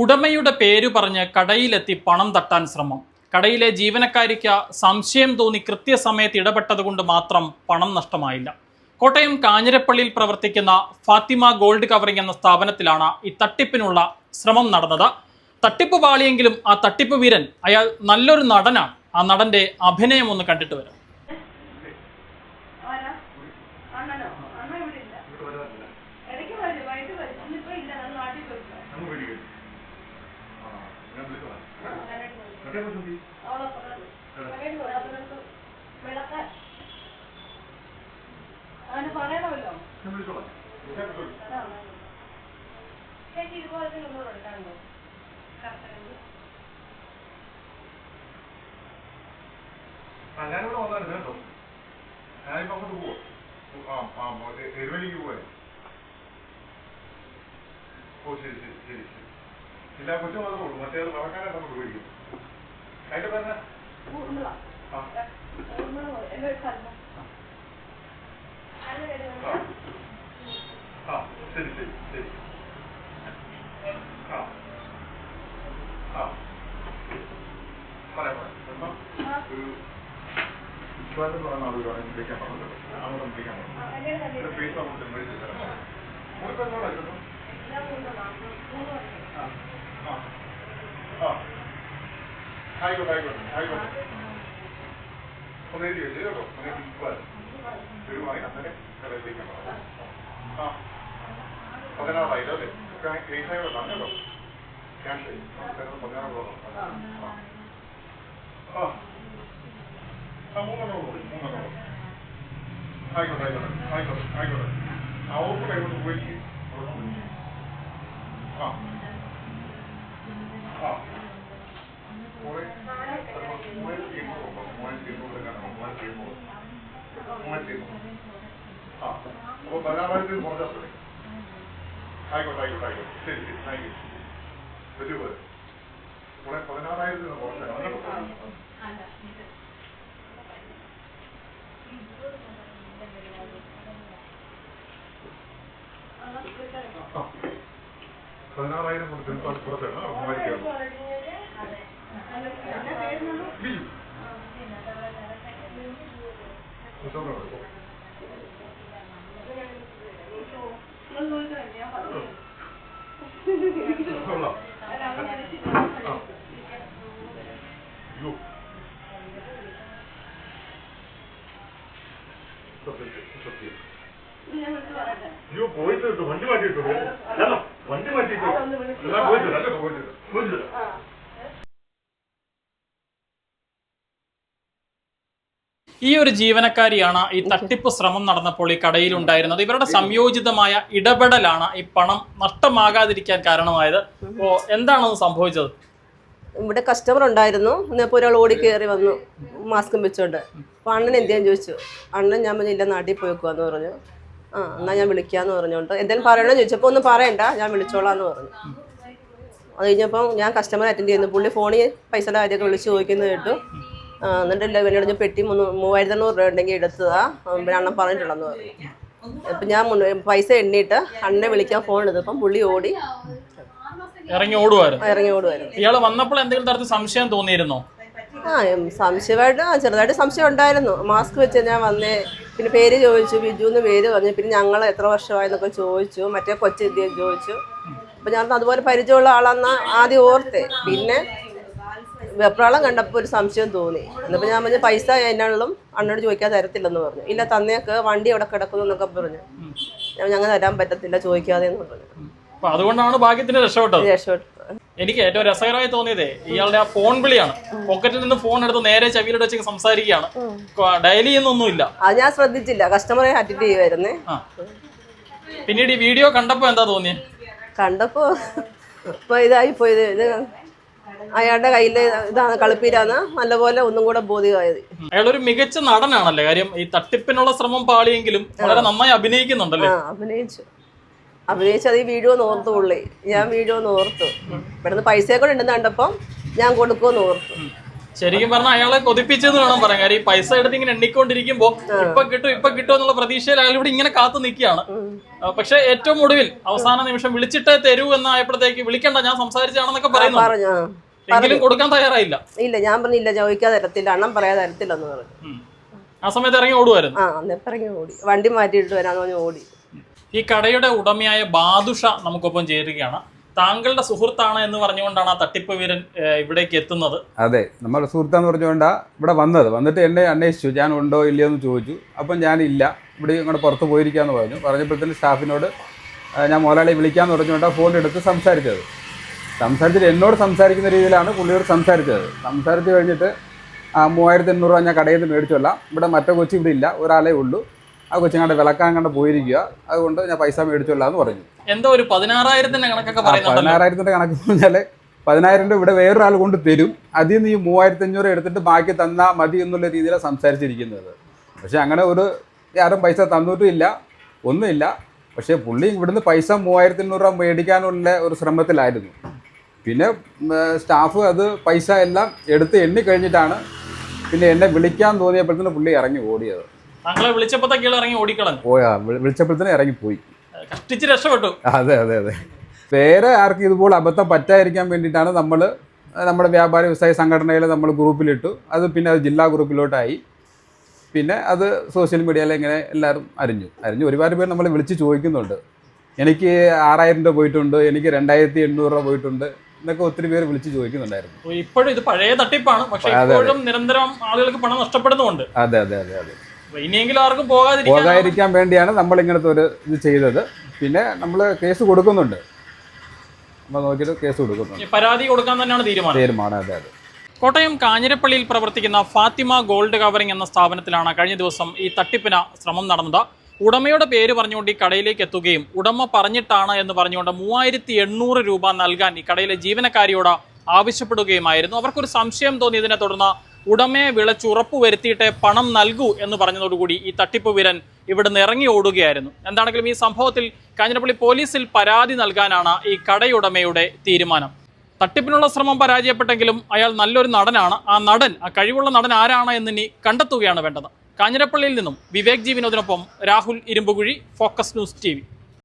ഉടമയുടെ പേര് പറഞ്ഞ് കടയിലെത്തി പണം തട്ടാൻ ശ്രമം. കടയിലെ ജീവനക്കാരിക്ക് സംശയം തോന്നി കൃത്യസമയത്ത് ഇടപെട്ടതുകൊണ്ട് മാത്രം പണം നഷ്ടമായില്ല. കോട്ടയം കാഞ്ഞിരപ്പള്ളിയിൽ പ്രവർത്തിക്കുന്ന ഫാത്തിമ ഗോൾഡ് കവറിംഗ് എന്ന സ്ഥാപനത്തിലാണ് ഈ തട്ടിപ്പിനുള്ള ശ്രമം നടന്നത്. തട്ടിപ്പ് പാളിയെങ്കിലും ആ തട്ടിപ്പ് വീരൻ അയാൾ നല്ലൊരു നടനാണ്. ആ നടന്റെ അഭിനയം ഒന്ന് കണ്ടിട്ട് വരാം ആരാ? അണ്ണനോ? അണ്ണൻ ഇവിടെ ഇല്ല. ഇടയ്ക്ക് വരും, വൈകിട്ട് വരും. ഇന്നിപ്പോ ഇല്ല, ഞാൻ നാട്ടിൽ പോയിട്ടാ. പോയി, അപ്പൊ നമുക്ക് വിളക്കാൻ. അവന് പറയണമല്ലോ. ചേച്ചി ഇതുപോലത്തെ എടുക്കാനുണ്ടോ കർത്തനുണ്ട്. ഞാനിവിടെ വന്നായിരുന്നു കേട്ടോ ഞാനിപ്പോ അങ്ങോട്ട് പോവാ ആ ആ എ- എരുമേലിക്ക് പോവാ ഓ ശരി ശരി ശരി ശരി ഇല്ല കൊച്ചു മാത്രമേ ഉള്ളൂ മറ്റേ നമുക്ക് പോയിരിക്കും അതിന്റെ പേര് ഊർമിള. ആ ഊർമിള പോയി. എന്റെ ഒരു സ്ഥലം. അതിന്റെ പേര് ആ എന്താ? ആ ശരി ശരി ശരി ആ ആ പറയാം പറയാം എന്നാ ആ. ഒരു വിശ്വാസം പറയുന്ന ആളുകളാണ് വിളിക്കാൻ പറഞ്ഞത് അങ്ങോട്ട് വിളിക്കാൻ ആ, പറഞ്ഞു എന്റെ ഒരു ഒരു കല്യാണം. ഫേസ് നമുക്ക് മേടിച്ച് തരാം മൂന്ന് എന്നോടായിരുന്നു ഞാൻ മൂന്ന് മാസം. മൂന്ന് വർഷം. ആ ആ ആയിക്കോട്ടെ ആയിക്കോട്ടെ ആയിക്കോട്ടെ ഒന്ന് എഴുതി വെച്ചേ കേട്ടോ ഒന്ന് ഇരിക്കുവാൻ വരുവായി അങ്ങനെ കടയിലേക്ക് പോകാം. ആ പതിനാറായിരം അല്ലേ കേസായോടെ തന്നെ കേട്ടോ ക്യാഷ് പതിനാറ് ആ ആ മൂന്നെണ്ണം ഉള്ളൂ മൂന്നെണ്ണം ഉള്ളൂ ആയിക്കോട്ടെ ആയിക്കോട്ടെ ആയിക്കോട്ടെ ആയിക്കോട്ടെ ആ ഓർമ്മ കൈകൊണ്ട് പോയി ആ ആ മോളെ മൂവായിരത്തി എണ്ണൂറ് ഉണ്ടോ? മൂവായിരത്തി എണ്ണൂറ് കാണാം മൂവായിരത്തി എണ്ണൂറ് മൂവായിരത്തി എണ്ണൂറ് ആ അപ്പോൾ പതിനാറായിരത്തിൽ കുറച്ചാൽ മതി ആയിക്കോട്ടെ ആയിക്കോട്ടെ ആയിക്കോട്ടെ ശരി ശരി താങ്ക് യു വലിയ പോലെ മോളെ പതിനാറായിരത്തിന് ആ പതിനാറായിരം കൊണ്ട് തിരുത്താൻ കുറച്ചാണ് മൂവായിരത്തി എണ്ണൂറ് എന്റെ പേര് നമ്മൾ ബിജു മുത്തോളം കൊടുക്കും നിങ്ങൾ നോക്കിക്കോ, ഞാൻ പറഞ്ഞു. കൊള്ളാം അല്ല, അവൻ വിളിച്ചിട്ട് ആ യോ സത്യം സത്യം ഇത് ഞാൻ വിളിച്ച് പറയട്ടെ. അയ്യോ പോയിട്ട് വണ്ടി മാറ്റിയിട്ടു വണ്ടി മാറ്റിയിട്ടു പോയിട്ട് പോയിട്ട് പോയിട്ട് ആ. ഈ ഒരു ജീവനക്കാരിയാണ് ഈ തട്ടിപ്പ് ശ്രമം നടന്നപ്പോൾ ഈ കടയിൽ ഉണ്ടായിരുന്നത് ഇവരുടെ സംയോജിതമായ ഇടപെടലാണ് ഈ പണം നഷ്ടമാകാതിരിക്കാൻ കാരണമായത്. അപ്പോ എന്താണ് സംഭവിച്ചത്? ഇവിടെ കസ്റ്റമർ ഉണ്ടായിരുന്നു. ഇന്നിപ്പോൾ ഒരാൾ ഓടി കയറി വന്നു. മാസ്കും വെച്ചോണ്ട്. അപ്പോൾ അണ്ണൻ എന്തെയ്യാൻ ചോദിച്ചു. അണ്ണൻ ഞാൻ പറഞ്ഞു ഇല്ല നാട്ടിൽ പോയേക്കുവാന്ന് പറഞ്ഞു. ആ എന്നാൽ ഞാൻ വിളിക്കാന്ന് പറഞ്ഞോണ്ട്. എന്തെങ്കിലും പറയണമെന്ന് ചോദിച്ചപ്പോൾ ഒന്നും പറയണ്ട. ഞാൻ വിളിച്ചോളാന്ന് പറഞ്ഞു. അത് കഴിഞ്ഞപ്പം ഞാൻ കസ്റ്റമർ അറ്റൻഡ് ചെയ്യുന്നു. പുള്ളി ഫോണിൽ പൈസയുടെ കാര്യമൊക്കെ വിളിച്ച് ചോദിക്കുന്നത് കേട്ടു. ആ, ഇവനോട് ഞാൻ പെട്ടി മൂന്ന് മൂവായിരത്തി അഞ്ഞൂറ് രൂപ ഉണ്ടെങ്കിൽ എടുത്തതാ. പിന്നെ അണ്ണൻ പറഞ്ഞിട്ടുണ്ടെന്ന് പറഞ്ഞു. അപ്പം ഞാൻ പൈസ എണ്ണിയിട്ട് അണ്ണനെ വിളിക്കാൻ ഫോൺ എടുത്തപ്പം പുള്ളി ഓടി. ഇറങ്ങി ഓടുവായിരുന്നു. ഇറങ്ങി ഓടുവായിരുന്നു. ഇയാൾ വന്നപ്പോൾ എന്തെങ്കിലും തരത്തിൽ സംശയം തോന്നിയിരുന്നോ? ആ സംശയമായിട്ട് ആ ചെറുതായിട്ട് സംശയം ഉണ്ടായിരുന്നു. മാസ്ക് വെച്ച് ഞാൻ വന്നേ. പിന്നെ പേര് ചോദിച്ചു ബിജു എന്ന് പേര് പറഞ്ഞു. പിന്നെ ഞങ്ങൾ എത്ര വർഷമായെന്നൊക്കെ ചോദിച്ചു. മറ്റേ കൊച്ചെത്തിയെ ചോദിച്ചു. അപ്പം ഞാൻ അതുപോലെ പരിചയമുള്ള ആളാന്ന് ആദ്യം ഓർത്തേ. പിന്നെ വെപ്രാളം കണ്ടപ്പോൾ ഒരു സംശയം തോന്നി. എന്നിപ്പോൾ ഞാൻ പറഞ്ഞു പൈസ എന്നാണല്ലോ അണ്ണോട് ചോദിക്കാൻ തരത്തില്ലെന്ന് പറഞ്ഞു. ഇല്ല തന്നേക്ക് വണ്ടി അവിടെ കിടക്കുന്നു എന്നൊക്കെ പറഞ്ഞു. ഞാൻ ഞങ്ങൾ തരാൻ പറ്റത്തില്ല ചോദിക്കാതെ എന്ന് പറഞ്ഞു. അതുകൊണ്ടാണ് ഭാഗ്യത്തിന് രക്ഷപ്പെട്ടത്. രക്ഷപ്പെട്ടു. എനിക്ക് ഏറ്റവും രസകരമായി തോന്നിയതേ ഇയാളുടെ ആ ഫോൺ വിളിയാണ്. പോക്കറ്റിൽ നിന്ന് ഫോൺ എടുത്ത് നേരെ ചെവിയിലോട്ട് വെച്ച് സംസാരിക്കുകയാണ്. ഡയലി എന്നൊന്നുമില്ല അത് ഞാൻ ശ്രദ്ധിച്ചില്ല. കസ്റ്റമറെ അറ്റൻഡ് ചെയ്യുമായിരുന്നേ പിന്നീട് ഈ വീഡിയോ കണ്ടപ്പോ എന്താ തോന്നിയത് കണ്ടപ്പോ ഇതായി പോയത് ഇത് അയാളുടെ കയ്യിൽ ഇതാണ് കളിപ്പീരാന്ന് നല്ലപോലെ ഒന്നും കൂടെ ബോധ്യമായത്. അയാൾ ഒരു മികച്ച നടനാണല്ലേ? കാര്യം ഈ തട്ടിപ്പിനുള്ള ശ്രമം പാളിയെങ്കിലും വളരെ നന്നായി അഭിനയിക്കുന്നുണ്ടല്ലേ? ആ അഭിനയിച്ചു. അഭിനയിച്ചത് ഈ വീഡിയോ ഓർത്തു പുള്ളി. ഞാൻ വീഡിയോ നോർത്തു ഇവിടുന്ന് പൈസ കൂടെ ഉണ്ടെന്ന് കണ്ടപ്പം ഞാൻ കൊടുക്കുമെന്ന് നോർത്തു ശരിക്കും പറഞ്ഞാൽ അയാളെ കൊതിപ്പിച്ചെന്ന് വേണം പറയാൻ. കാര്യം ഈ പൈസ എടുത്ത് ഇങ്ങനെ എണ്ണിക്കൊണ്ടിരിക്കുമ്പോ ഇപ്പൊ കിട്ടും ഇപ്പൊ കിട്ടും എന്നുള്ള പ്രതീക്ഷയിൽ അയാൾ ഇവിടെ ഇങ്ങനെ കാത്തു നിൽക്കുകയാണ്. പക്ഷെ ഏറ്റവും ഒടുവിൽ അവസാന നിമിഷം വിളിച്ചിട്ടേ തരൂ എന്നായപ്പോഴത്തേക്ക് വിളിക്കണ്ട ഞാൻ സംസാരിച്ചാണെന്നൊക്കെ പറയുന്നു. പറഞ്ഞു എങ്കിലും കൊടുക്കാൻ തയ്യാറായില്ല. ഇല്ല ഞാൻ പറഞ്ഞില്ല ചോദിക്കാതെ തരത്തില്ല അണ്ണം പറയാതെ തരത്തില്ലെന്ന് പറഞ്ഞു. ആ സമയത്ത് ഇറങ്ങി ഓടുമായിരുന്നു ആ അന്നേരം ഇറങ്ങി ഓടി. വണ്ടി മാറ്റിയിട്ട് വരാന്ന് പറഞ്ഞ് ഓടി. ഈ കടയുടെ ഉടമയായ ബാദുഷ നമുക്കൊപ്പം ചേരുകയാണ്. താങ്കളുടെ സുഹൃത്താണ് എന്ന് പറഞ്ഞുകൊണ്ടാണ് ആ തട്ടിപ്പ് വീരൻ ഇവിടേക്ക് എത്തുന്നത്. അതെ നമ്മുടെ സുഹൃത്താന്ന് പറഞ്ഞുകൊണ്ടാ ഇവിടെ വന്നത്. വന്നിട്ട് എന്നെ അന്വേഷിച്ചു. ഞാൻ ഉണ്ടോ ഇല്ലയോ എന്ന് ചോദിച്ചു. അപ്പം ഞാനില്ല. ഇവിടെ ഇങ്ങോട്ട് പുറത്ത് പോയിരിക്കാന്ന് പറഞ്ഞു. പറഞ്ഞപ്പോഴത്തേന് സ്റ്റാഫിനോട് ഞാൻ മുതലാളി വിളിക്കാന്ന് പറഞ്ഞുകൊണ്ടാണ് ഫോൺ എടുത്ത് സംസാരിച്ചത്. സംസാരിച്ചിട്ട് എന്നോട് സംസാരിക്കുന്ന രീതിയിലാണ് പുള്ളിയോട് സംസാരിച്ചത്. സംസാരിച്ച് കഴിഞ്ഞിട്ട് ആ മൂവായിരത്തി എണ്ണൂറ് രൂപ ഞാൻ കടയിൽ നിന്ന് മേടിച്ചോളാം ഇവിടെ മറ്റേ കൊച്ചി ഇവിടെ ഇല്ല. ഒരാളേ ഉള്ളൂ. ആ കൊച്ചിങ്ങാണ്ട് വിളക്കാൻ കണ്ട് പോയിരിക്കുക. അതുകൊണ്ട് ഞാൻ പൈസ മേടിച്ചോളാം എന്ന് പറഞ്ഞു. എന്തോ ഒരു പതിനാറായിരത്തിന്റെ കണക്കൊക്കെ പതിനാറായിരത്തിന്റെ കണക്ക് പറഞ്ഞാൽ പതിനായിരം രൂപ ഇവിടെ വേറൊരാൾ കൊണ്ട് തരും. അതിൽ നിന്ന് ഈ മൂവായിരത്തി അഞ്ഞൂറ് എടുത്തിട്ട് ബാക്കി തന്നാൽ മതി എന്നുള്ള രീതിയിലാണ് സംസാരിച്ചിരിക്കുന്നത്. പക്ഷെ അങ്ങനെ ഒരു ആരും പൈസ തന്നിട്ടും ഇല്ല ഒന്നുമില്ല. പക്ഷേ പുള്ളി ഇവിടുന്ന് പൈസ മൂവായിരത്തി അഞ്ഞൂറ് രൂപ മേടിക്കാനുള്ള ഒരു ശ്രമത്തിലായിരുന്നു. പിന്നെ സ്റ്റാഫ് അത് പൈസ എല്ലാം എടുത്ത് എണ്ണി കഴിഞ്ഞിട്ടാണ് പിന്നെ എന്നെ വിളിക്കാൻ തോന്നിയപ്പോഴത്തേന് പുള്ളി ഇറങ്ങി ഓടിയത്. താങ്കളെ വിളിച്ചപ്പോഴത്തേക്ക് ഇറങ്ങി ഓടിക്കളഞ്ഞു. പോയാ വിളിച്ചപ്പോഴത്തേന് ഇറങ്ങിപ്പോയി കഷ്ടിച്ച് രക്ഷപ്പെട്ടു. അതെ അതെ അതെ. വേറെ ആർക്കും ഇതുപോലെ അബദ്ധം പറ്റാതിരിക്കാൻ വേണ്ടിയിട്ടാണ് നമ്മൾ നമ്മുടെ വ്യാപാര വ്യവസായ സംഘടനയിൽ നമ്മൾ ഗ്രൂപ്പിലിട്ടു. അത് പിന്നെ അത് ജില്ലാ ഗ്രൂപ്പിലോട്ടായി. പിന്നെ അത് സോഷ്യൽ മീഡിയയിൽ ഇങ്ങനെ എല്ലാവരും അറിഞ്ഞു. അറിഞ്ഞു ഒരുപാട് പേര് നമ്മൾ വിളിച്ച് ചോദിക്കുന്നുണ്ട്. എനിക്ക് ആറായിരം രൂപ പോയിട്ടുണ്ട് എനിക്ക് രണ്ടായിരത്തി എണ്ണൂറ് രൂപ പോയിട്ടുണ്ട്. എന്നൊക്കെ ഒത്തിരി പേര് വിളിച്ച് ചോദിക്കുന്നുണ്ടായിരുന്നു. ഇപ്പോഴും ഇത് പഴയ തട്ടിപ്പാണ്. പക്ഷെ. ഇപ്പോഴും നിരന്തരം ആളുകൾക്ക് പണം നഷ്ടപ്പെടുന്നുണ്ട് അതെ അതെ അതെ അതെ. ഇനിയെങ്കിലും ആർക്കും പോകാതിരിക്കാൻ വേണ്ടിയാണ് നമ്മൾ ഇങ്ങനത്തെ ഒരു ഇത് ചെയ്തത്. പിന്നെ നമ്മൾ കേസ് കൊടുക്കുന്നുണ്ട്. നമ്മൾ നോക്കിയിട്ട് കേസ് കൊടുക്കുന്നുണ്ട്. ഈ പരാതി കൊടുക്കാൻ തന്നെയാണ് തീരുമാനം. തീരുമാനം അതെ അതെ. കോട്ടയം കാഞ്ഞിരപ്പള്ളിയിൽ പ്രവർത്തിക്കുന്ന ഫാത്തിമ ഗോൾഡ് കവറിംഗ് എന്ന സ്ഥാപനത്തിലാണ് കഴിഞ്ഞ ദിവസം ഈ തട്ടിപ്പിന് ശ്രമം നടന്നത്. ഉടമയുടെ പേര് പറഞ്ഞുകൊണ്ട് ഈ കടയിലേക്ക് എത്തുകയും ഉടമ പറഞ്ഞിട്ടാണ് എന്ന് പറഞ്ഞുകൊണ്ട് മൂവായിരത്തി എണ്ണൂറ് രൂപ നൽകാൻ ഈ കടയിലെ ജീവനക്കാരിയോട് ആവശ്യപ്പെടുകയുമായിരുന്നു. അവർക്കൊരു സംശയം തോന്നിയതിനെ തുടർന്ന് ഉടമയെ വിളച്ചുറപ്പ് വരുത്തിയിട്ട് പണം നൽകൂ എന്ന് പറഞ്ഞതോടുകൂടി ഈ തട്ടിപ്പ് വിരൻ ഇവിടുന്ന് ഇറങ്ങി ഓടുകയായിരുന്നു. എന്താണെങ്കിലും ഈ സംഭവത്തിൽ കാഞ്ഞിരപ്പള്ളി പോലീസിൽ പരാതി നൽകാനാണ് ഈ കടയുടമയുടെ തീരുമാനം. തട്ടിപ്പിനുള്ള ശ്രമം പരാജയപ്പെട്ടെങ്കിലും അയാൾ നല്ലൊരു നടനാണ്. ആ നടൻ ആ കഴിവുള്ള നടൻ ആരാണ് എന്നിനി കണ്ടെത്തുകയാണ് വേണ്ടത്. കാഞ്ഞിരപ്പള്ളിയിൽ നിന്നും Vivek ji വിനോദിനൊപ്പം Rahul Irumbukuzhi Focus News T